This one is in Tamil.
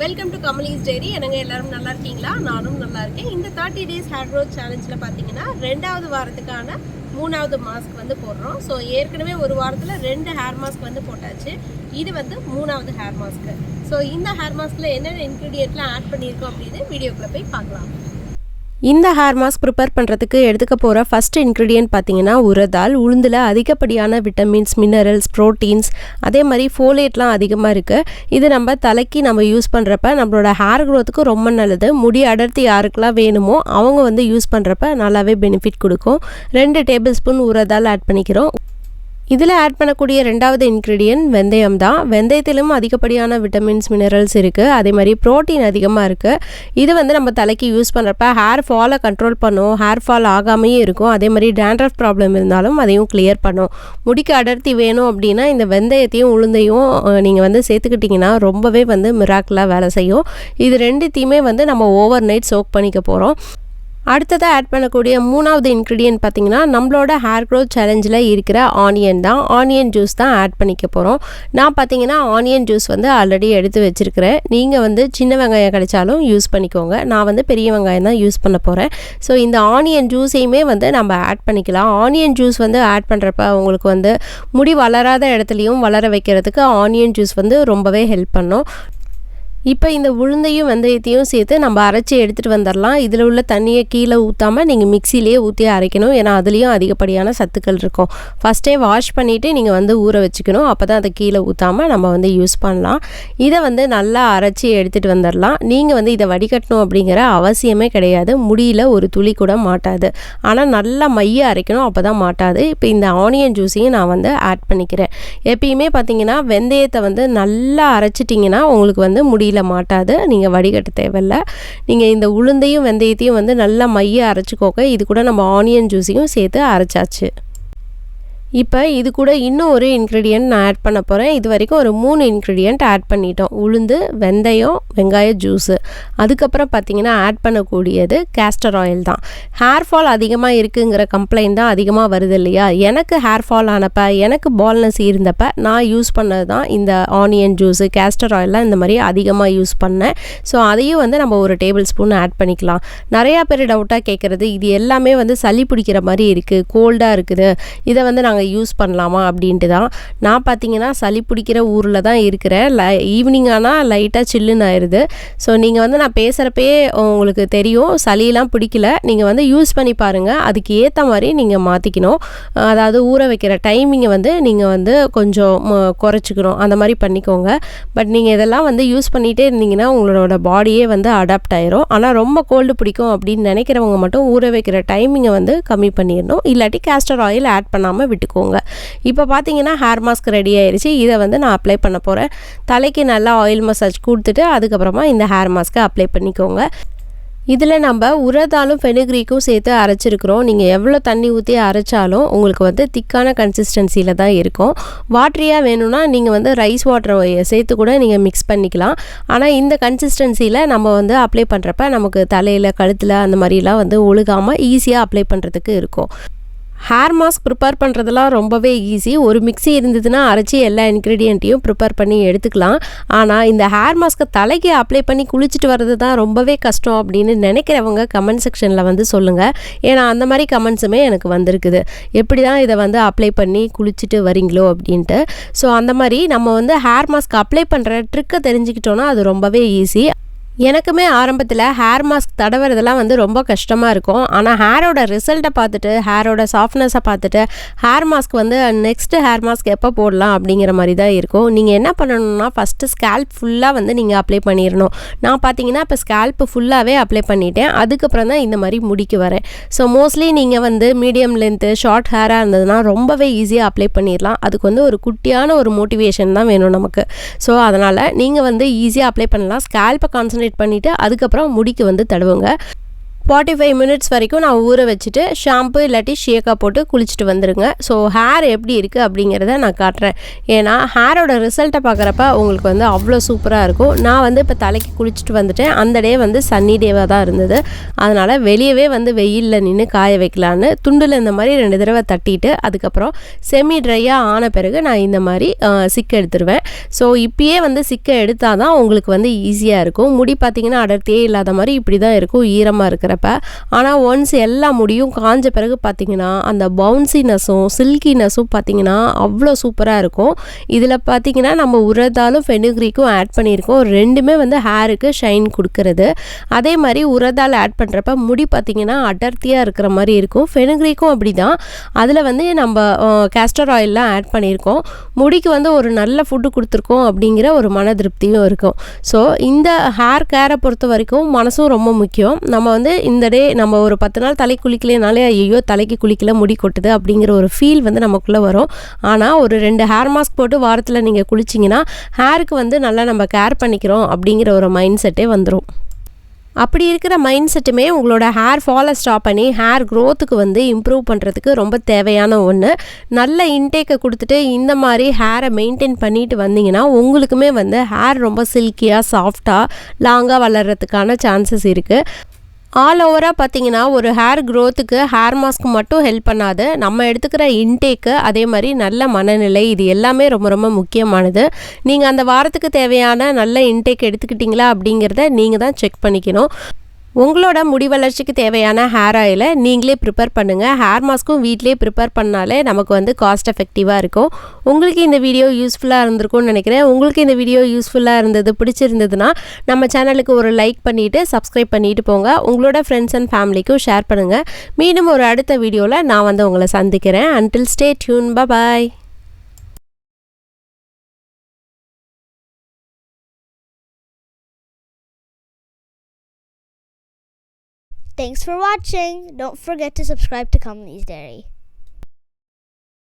வெல்கம் டு கமலிஸ் டைரி என்னங்க எல்லாரும் நல்லா இருக்கீங்களா? நானும் நல்லா இருக்கேன். இந்த தேர்ட்டி டேஸ் ஹேர் க்ரோத் சேலஞ்சில் பார்த்தீங்கன்னா ரெண்டாவது வாரத்துக்கான மூணாவது மாஸ்க் வந்து போடுறோம். ஸோ ஏற்கனவே ஒரு வாரத்தில் ரெண்டு ஹேர் மாஸ்க் வந்து போட்டாச்சு. இது வந்து மூணாவது ஹேர் மாஸ்க்கு ஸோ இந்த ஹேர் மாஸ்கில் என்னென்ன இன்க்ரீடியன்ட்லாம் ஆட் பண்ணியிருக்கோம் அப்படின்னு வீடியோக்குள்ளே போய் பார்க்கலாம். இந்த ஹேர் மாஸ்க் ப்ரிப்பேர் பண்ணுறதுக்கு எடுத்துக்க போகிற ஃபஸ்ட் இன்க்ரீடியன்ட் பார்த்தீங்கன்னா உரதால் உளுந்தில் அதிகப்படியான விட்டமின்ஸ் மினரல்ஸ் ப்ரோட்டீன்ஸ் அதே மாதிரி ஃபோலேட்லாம் அதிகமாக இருக்குது இது நம்ம தலைக்கு நம்ம யூஸ் பண்ணுறப்ப நம்மளோட ஹேர் க்ரோத்துக்கு ரொம்ப நல்லது. முடி அடர்த்தி யாருக்கெல்லாம் வேணுமோ அவங்க வந்து யூஸ் பண்ணுறப்ப நல்லாவே பெனிஃபிட் கொடுக்கும். ரெண்டு டேபிள் ஸ்பூன் உரதால் ஆட் பண்ணிக்கிறோம். இதில் ஆட் பண்ணக்கூடிய ரெண்டாவது இன்க்ரீடியன்ட் வெந்தயம் தான். வெந்தயத்திலும் அதிகப்படியான விட்டமின்ஸ் மினரல்ஸ் இருக்குது அதே மாதிரி ப்ரோட்டீன் அதிகமாக இருக்குது இது வந்து நம்ம தலைக்கு யூஸ் பண்ணுறப்ப ஹேர் ஃபாலை கண்ட்ரோல் பண்ணும். ஹேர் ஃபால் ஆகாமையே இருக்கும். அதே மாதிரி டேண்ட்ரஃப் ப்ராப்ளம் இருந்தாலும் அதையும் கிளியர் பண்ணும். முடிக்கு அடர்த்தி வேணும் அப்படின்னா இந்த வெந்தயத்தையும் உளுந்தையும் நீங்கள் வந்து சேர்த்துக்கிட்டிங்கன்னா ரொம்பவே வந்து மிராக்கிளாக வேலை செய்யும். இது ரெண்டுத்தையுமே வந்து நம்ம ஓவர் நைட் சோக் பண்ணிக்க போகிறோம் அடுத்ததாக ஆட் பண்ணக்கூடிய மூணாவது இன்க்ரீடியன்ட் பார்த்திங்கன்னா நம்மளோட ஹேர் க்ரோத் சேலஞ்சில் இருக்கிற ஆனியன் தான். ஆனியன் ஜூஸ் தான் ஆட் பண்ணிக்க போகிறோம் நான் பார்த்தீங்கன்னா ஆனியன் ஜூஸ் வந்து ஆல்ரெடி எடுத்து வச்சுருக்கிறேன். நீங்கள் வந்து சின்ன வெங்காயம் கிடைச்சாலும் யூஸ் பண்ணிக்கோங்க. நான் வந்து பெரிய வெங்காயம் தான் யூஸ் பண்ண போகிறேன் ஸோ இந்த ஆனியன் ஜூஸையுமே வந்து நம்ம ஆட் பண்ணிக்கலாம். ஆனியன் ஜூஸ் வந்து ஆட் பண்ணுறப்ப உங்களுக்கு வந்து முடி வளராத இடத்துலையும் வளர வைக்கிறதுக்கு ஆனியன் ஜூஸ் வந்து ரொம்பவே ஹெல்ப் பண்ணும். இப்போ இந்த உளுந்தையும் வெந்தயத்தையும் சேர்த்து நம்ம அரைச்சி எடுத்துகிட்டு வந்துடலாம் இதில் உள்ள தண்ணியை கீழே ஊற்றாமல் நீங்கள் மிக்சிலேயே ஊற்றி அரைக்கணும். ஏன்னா அதுலேயும் அதிகப்படியான சத்துக்கள் இருக்கும். ஃபஸ்ட்டே வாஷ் பண்ணிவிட்டு நீங்கள் வந்து ஊற வச்சுக்கணும். அப்போ தான் அதை கீழே ஊற்றாமல் நம்ம வந்து யூஸ் பண்ணலாம். இதை வந்து நல்லா அரைச்சி எடுத்துகிட்டு வந்துடலாம் நீங்கள் வந்து இதை வடிகட்டணும் அப்படிங்கிற அவசியமே கிடையாது. முடியல ஒரு துளி கூட மாட்டாது. ஆனால் நல்லா மைய அரைக்கணும். அப்போ தான் மாட்டாது. இப்போ இந்த ஆனியன் ஜூஸையும் நான் வந்து ஆட் பண்ணிக்கிறேன். எப்பயுமே பார்த்தீங்கன்னா வெந்தயத்தை வந்து நல்லா அரைச்சிட்டிங்கன்னா உங்களுக்கு வந்து முடியல கையில் மாட்டாது நீங்கள் வடிகட்ட தேவையில்ல. நீங்கள் இந்த உளுந்தையும் வெந்தயத்தையும் வந்து நல்லா மைய அரைச்சிக்கோங்க. இது கூட நம்ம ஆனியன் ஜூஸையும் சேர்த்து அரைச்சாச்சு. இப்போ இது கூட இன்னும் ஒரு இன்க்ரீடியன்ட் நான் ஆட் பண்ண போகிறேன் இது வரைக்கும் ஒரு மூணு இன்க்ரீடியண்ட் ஆட் பண்ணிட்டோம். உளுந்து வெந்தயம் வெங்காய ஜூஸு அதுக்கப்புறம் பார்த்திங்கன்னா ஆட் பண்ணக்கூடியது கேஸ்டர் ஆயில் தான். ஹேர் ஃபால் அதிகமாக இருக்குங்கிற கம்ப்ளைண்ட் தான் அதிகமாக வருது இல்லையா? எனக்கு ஹேர் ஃபால் ஆனப்போ எனக்கு பால்னஸ் இருந்தப்போ நான் யூஸ் பண்ணது தான் இந்த ஆனியன் ஜூஸு கேஸ்டர் ஆயிலெலாம் இந்த மாதிரி அதிகமாக யூஸ் பண்ணேன். ஸோ அதையும் வந்து நம்ம ஒரு டேபிள் ஸ்பூன் ஆட் பண்ணிக்கலாம். நிறையா பேர் டவுட்டாக கேட்குறது இது எல்லாமே வந்து சளி பிடிக்கிற மாதிரி இருக்குது கோல்டாக இருக்குது. இதை வந்து நாங்கள் யூஸ் பண்ணலாமா அப்படின்ட்டு தான். நான் பார்த்தீங்கன்னா சளி பிடிக்கிற ஊரில் தான் இருக்கிறேன். லை ஈவினிங் ஆனால் லைட்டாக சில்லுன்னு ஆயிடுது ஸோ நீங்கள் வந்து நான் பேசுகிறப்பே உங்களுக்கு தெரியும் சளியெல்லாம் பிடிக்கல. நீங்கள் வந்து யூஸ் பண்ணி பாருங்கள் அதுக்கு ஏற்ற மாதிரி நீங்கள் மாற்றிக்கணும் அதாவது ஊற வைக்கிற டைமிங்கை வந்து நீங்கள் வந்து கொஞ்சம் குறைச்சிக்கணும். அந்த மாதிரி பண்ணிக்கோங்க. பட் நீங்கள் இதெல்லாம் வந்து யூஸ் பண்ணிகிட்டே இருந்தீங்கன்னா உங்களோட பாடியே வந்து அடாப்ட் ஆயிரும். ஆனால் ரொம்ப கோல்டு பிடிக்கும் அப்படின்னு நினைக்கிறவங்க மட்டும் ஊற வைக்கிற டைமிங்கை வந்து கம்மி பண்ணிடணும். இல்லாட்டி கேஸ்டர் ஆயில் ஆட் பண்ணாமல் விட்டு எடுத்துக்கோங்க. இப்போ பார்த்தீங்கன்னா ஹேர் மாஸ்க் ரெடி ஆயிடுச்சு இதை வந்து நான் அப்ளை பண்ண போகிறேன் தலைக்கு நல்லா ஆயில் மசாஜ் கொடுத்துட்டு அதுக்கப்புறமா இந்த ஹேர் மாஸ்க்கை அப்ளை பண்ணிக்கோங்க. இதில் நம்ம உரதாலும் ஃபெனுக்ரீக்கும் சேர்த்து அரைச்சிருக்கிறோம். நீங்கள் எவ்வளோ தண்ணி ஊற்றி அரைச்சாலும் உங்களுக்கு வந்து திக்கான கன்சிஸ்டன்சியில் தான் இருக்கும். வாட்ரியாக வேணும்னா நீங்கள் வந்து ரைஸ் வாட்டரை சேர்த்து கூட நீங்கள் மிக்ஸ் பண்ணிக்கலாம். ஆனால் இந்த கன்சிஸ்டன்சியில் நம்ம வந்து அப்ளை பண்ணுறப்ப நமக்கு தலையில் கழுத்தில் அந்த மாதிரிலாம் வந்து ஒழுகாமல் ஈஸியாக அப்ளை பண்ணுறதுக்கு இருக்கும். ஹேர் மாஸ்க் ப்ரிப்பேர் பண்ணுறதுலாம் ரொம்பவே ஈஸி ஒரு மிக்ஸி இருந்ததுன்னா அரைச்சி எல்லா இன்க்ரீடியண்ட்டையும் ப்ரிப்பேர் பண்ணி எடுத்துக்கலாம். ஆனால் இந்த ஹேர் மாஸ்க்கை தலைக்கு அப்ளை பண்ணி குளிச்சுட்டு வர்றது தான் ரொம்பவே கஷ்டம் அப்படின்னு நினைக்கிறவங்க கமெண்ட் செக்ஷனில் வந்து சொல்லுங்கள் ஏன்னா அந்த மாதிரி கமெண்ட்ஸுமே எனக்கு வந்திருக்குது. எப்படி தான் இதை வந்து அப்ளை பண்ணி குளிச்சுட்டு வரீங்களோ அப்படின்ட்டு. ஸோ அந்த மாதிரி நம்ம வந்து ஹேர் மாஸ்க் அப்ளை பண்ணுற ட்ரிக்கை தெரிஞ்சுக்கிட்டோன்னா அது ரொம்பவே ஈஸி எனக்குமே ஆரம்பத்தில் ஹேர் மாஸ்க் தடவுறதெல்லாம் வந்து ரொம்ப கஷ்டமாக இருக்கும். ஆனால் ஹேரோட ரிசல்ட்டை பார்த்துட்டு ஹேரோட சாஃப்ட்னஸை பார்த்துட்டு ஹேர் மாஸ்க் வந்து நெக்ஸ்ட்டு ஹேர் மாஸ்க் எப்போ போடலாம் அப்படிங்கிற மாதிரி தான் இருக்கும். நீங்கள் என்ன பண்ணணும்னா ஃபஸ்ட்டு ஸ்கேல்ப் ஃபுல்லாக வந்து நீங்கள் அப்ளை பண்ணிடணும் நான் பார்த்தீங்கன்னா இப்போ ஸ்கேல்ப்பு ஃபுல்லாகவே அப்ளை பண்ணிட்டேன். அதுக்கப்புறம் தான் இந்த மாதிரி முடிக்கு வரேன். ஸோ மோஸ்ட்லி நீங்கள் வந்து மீடியம் லென்த்து ஷார்ட் ஹேராக இருந்ததுன்னா ரொம்பவே ஈஸியாக அப்ளை பண்ணிடலாம் அதுக்கு வந்து ஒரு குட்டியான ஒரு மோட்டிவேஷன் தான் வேணும் நமக்கு. ஸோ அதனால் நீங்கள் வந்து ஈஸியாக அப்ளை பண்ணலாம். ஸ்கேல்ப்பை கான்சன்ட்ரேட் பண்ணிவிட்டு அதுக்கப்புறம் முடிக்கு வந்து தடவுங்க. ஃபார்ட்டி ஃபைவ் மினிட்ஸ் வரைக்கும் நான் ஊற வச்சுட்டு ஷாம்பு இல்லாட்டி ஷேக்காக போட்டு குளிச்சுட்டு வந்துடுங்க ஸோ ஹேர் எப்படி இருக்குது அப்படிங்கிறத நான் காட்டுறேன். ஏன்னா ஹேரோட ரிசல்ட்டை பார்க்குறப்ப உங்களுக்கு வந்து அவ்வளோ சூப்பராக இருக்கும். நான் வந்து இப்போ தலைக்கு குளிச்சுட்டு வந்துட்டேன். அந்த டே வந்து சன்னி டேவாக தான் இருந்தது. அதனால் வெளியவே வந்து வெயிலில் நின்று காய வைக்கலான்னு துண்டில் இந்த மாதிரி ரெண்டு தடவை தட்டிட்டு அதுக்கப்புறம் செமி ட்ரையாக ஆன பிறகு நான் இந்த மாதிரி சிக்க எடுத்துருவேன். ஸோ இப்பயே வந்து சிக்க எடுத்தால் தான் உங்களுக்கு வந்து ஈஸியாக இருக்கும். முடி பார்த்தீங்கன்னா அடர்த்தியே இல்லாத மாதிரி இப்படி தான் இருக்கும் ஈரமாக இருக்கிறப்ப ஆனால் ஒன்ஸ் எல்லா முடியும் காஞ்ச பிறகு பார்த்தீங்கன்னா அந்த பவுன்சினஸும் சில்கினஸும் பார்த்தீங்கன்னா அவ்வளோ சூப்பராக இருக்கும். இதில் பார்த்தீங்கன்னா நம்ம உரதாலும் ஃபெனுக்ரிக்கும் ஆட் பண்ணியிருக்கோம். ரெண்டுமே வந்து ஹேருக்கு ஷைன் கொடுக்கறது. அதே மாதிரி உரதால் ஆட் பண்ணுறப்ப முடி பார்த்தீங்கன்னா அடர்த்தியாக இருக்கிற மாதிரி இருக்கும். ஃபெனுக்ரிக்கும் அப்படி தான் அதில் வந்து நம்ம கேஸ்டர் ஆயிலெலாம் ஆட் பண்ணியிருக்கோம். முடிக்கு வந்து ஒரு நல்ல ஃபுட்டு கொடுத்துருக்கோம் அப்படிங்கிற ஒரு மன திருப்தியும் இருக்கும். ஸோ இந்த ஹேர் கேரை பொறுத்த வரைக்கும் மனசும் ரொம்ப முக்கியம். நம்ம வந்து இந்த டே நம்ம ஒரு பத்து நாள் தலை குளிக்கலைனாலே ஐயோ தலைக்கு குளிக்கல முடி கொட்டுது அப்படிங்கிற ஒரு ஃபீல் வந்து நமக்குள்ளே வரும். ஆனால் ஒரு ரெண்டு ஹேர் மாஸ்க் போட்டு வாரத்தில் நீங்கள் குளிச்சிங்கன்னா ஹேருக்கு வந்து நல்லா நம்ம கேர் பண்ணிக்கிறோம் அப்படிங்கிற ஒரு மைண்ட் செட்டே வந்துடும் அப்படி இருக்கிற மைண்ட் செட்டுமே உங்களோட ஹேர் ஃபாலை ஸ்டாப் பண்ணி ஹேர் க்ரோத்துக்கு வந்து இம்ப்ரூவ் பண்ணுறதுக்கு ரொம்ப தேவையான ஒன்று நல்ல இன்டேக்கை கொடுத்துட்டு இந்த மாதிரி ஹேரை மெயின்டைன் பண்ணிட்டு வந்தீங்கன்னா உங்களுக்குமே வந்து ஹேர் ரொம்ப சில்கியாக சாஃப்டாக லாங்காக வளர்கிறதுக்கான சான்சஸ் இருக்குது ஆல் ஓவராக பார்த்தீங்கன்னா ஒரு ஹேர் க்ரோத்துக்கு ஹேர் மாஸ்க் மட்டும் ஹெல்ப் பண்ணாது. நம்ம எடுத்துக்கிற இன்டேக்கு அதே மாதிரி நல்ல மனநிலை இது எல்லாமே ரொம்ப ரொம்ப முக்கியமானது. நீங்கள் அந்த வாரத்துக்கு தேவையான நல்ல இன்டேக் எடுத்துக்கிட்டீங்களா அப்படிங்கிறத நீங்கள் தான் செக் பண்ணிக்கணும். உங்களோட முடி வளர்ச்சிக்கு தேவையான ஹேர் ஆயிலை நீங்களே ப்ரிப்பேர் பண்ணுங்கள் ஹேர் மாஸ்க்கும் வீட்டிலே ப்ரிப்பேர் பண்ணாலே நமக்கு வந்து காஸ்ட் எஃபெக்டிவாக இருக்கும். உங்களுக்கு இந்த வீடியோ யூஸ்ஃபுல்லாக இருந்திருக்கும்னு நினைக்கிறேன். உங்களுக்கு இந்த வீடியோ யூஸ்ஃபுல்லாக இருந்தது பிடிச்சிருந்ததுன்னா நம்ம சேனலுக்கு ஒரு லைக் பண்ணிவிட்டு சப்ஸ்கிரைப் பண்ணிட்டு போங்க. உங்களோட ஃப்ரெண்ட்ஸ் அண்ட் ஃபேமிலிக்கும் ஷேர் பண்ணுங்கள் மீண்டும் ஒரு அடுத்த வீடியோவில் நான் வந்து உங்களை சந்திக்கிறேன். Until stay tune bye Thanks for watching. Don't forget to subscribe to Comedies Dairy.